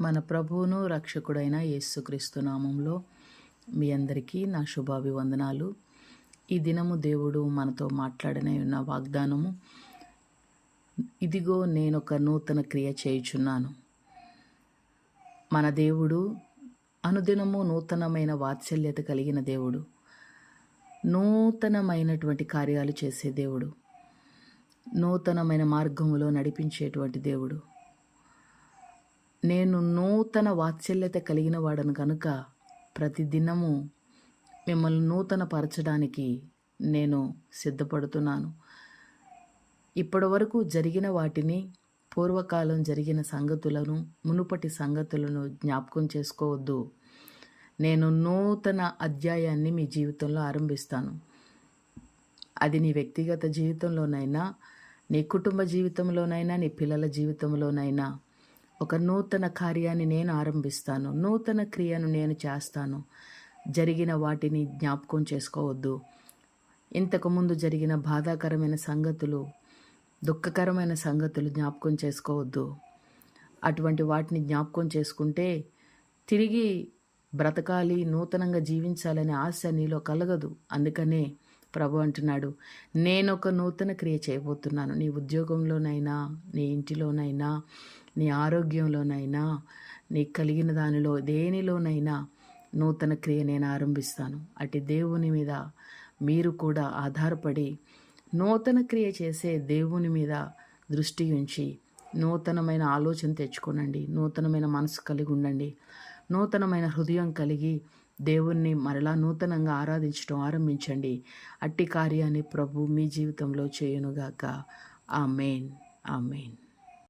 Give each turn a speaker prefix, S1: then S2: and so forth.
S1: మన ప్రభువును రక్షకుడైన యేసుక్రీస్తు నామంలో మీ అందరికీ నా శుభాభివందనాలు. ఈ దినము దేవుడు మనతో మాట్లాడనే ఉన్న వాగ్దానము ఇదిగో నేను ఒక నూతన క్రియ చేయుచున్నాను. మన దేవుడు అనుదినము నూతనమైన వాత్సల్యత కలిగిన దేవుడు. నూతనమైనటువంటి కార్యాలు చేసే దేవుడు. నూతనమైన మార్గములో నడిపించేటువంటి దేవుడు. నేను నూతన వాత్సల్యత కలిగిన వాడను కనుక ప్రతిదినము మిమ్మల్ని నూతన పరచడానికి నేను సిద్ధపడుతున్నాను. ఇప్పటి వరకు జరిగిన వాటిని పూర్వకాలం జరిగిన సంగతులను మునుపటి సంగతులను జ్ఞాపకం చేసుకోవద్దు. నేను నూతన అధ్యాయాన్ని మీ జీవితంలో ఆరంభిస్తాను. అది నీ వ్యక్తిగత జీవితంలోనైనా నీ కుటుంబ జీవితంలోనైనా నీ పిల్లల జీవితంలోనైనా ఒక నూతన కార్యాన్ని నేను ఆరంభిస్తాను. నూతన క్రియను నేను చేస్తాను. జరిగిన వాటిని జ్ఞాపకం చేసుకోవద్దు. ఇంతకుముందు జరిగిన బాధాకరమైన సంగతులు దుఃఖకరమైన సంగతులు జ్ఞాపకం చేసుకోవద్దు. అటువంటి వాటిని జ్ఞాపకం చేసుకుంటే తిరిగి బ్రతకాలి నూతనంగా జీవించాలనే ఆశ నీలో కలగదు. అందుకనే ప్రభు అంటున్నాడు నేను ఒక నూతన క్రియ చేయబోతున్నాను. నీ ఉద్యోగంలోనైనా నీ ఇంటిలోనైనా నీ ఆరోగ్యంలోనైనా నీకు కలిగిన దానిలో దేనిలోనైనా నూతన క్రియ నేను ఆరంభిస్తాను. అటు దేవుని మీద మీరు కూడా ఆధారపడి నూతన క్రియ చేసే దేవుని మీద దృష్టి ఉంచి నూతనమైన ఆలోచన తెచ్చుకోనండి. నూతనమైన మనసు కలిగి ఉండండి. నూతనమైన హృదయం కలిగి దేవుణ్ణి మరలా నూతనంగా ఆరాధించడం ఆరంభించండి. అట్టి కార్యాన్ని ప్రభు మీ జీవితంలో చేయునుగాక. ఆ మెయిన్ ఆ మెయిన్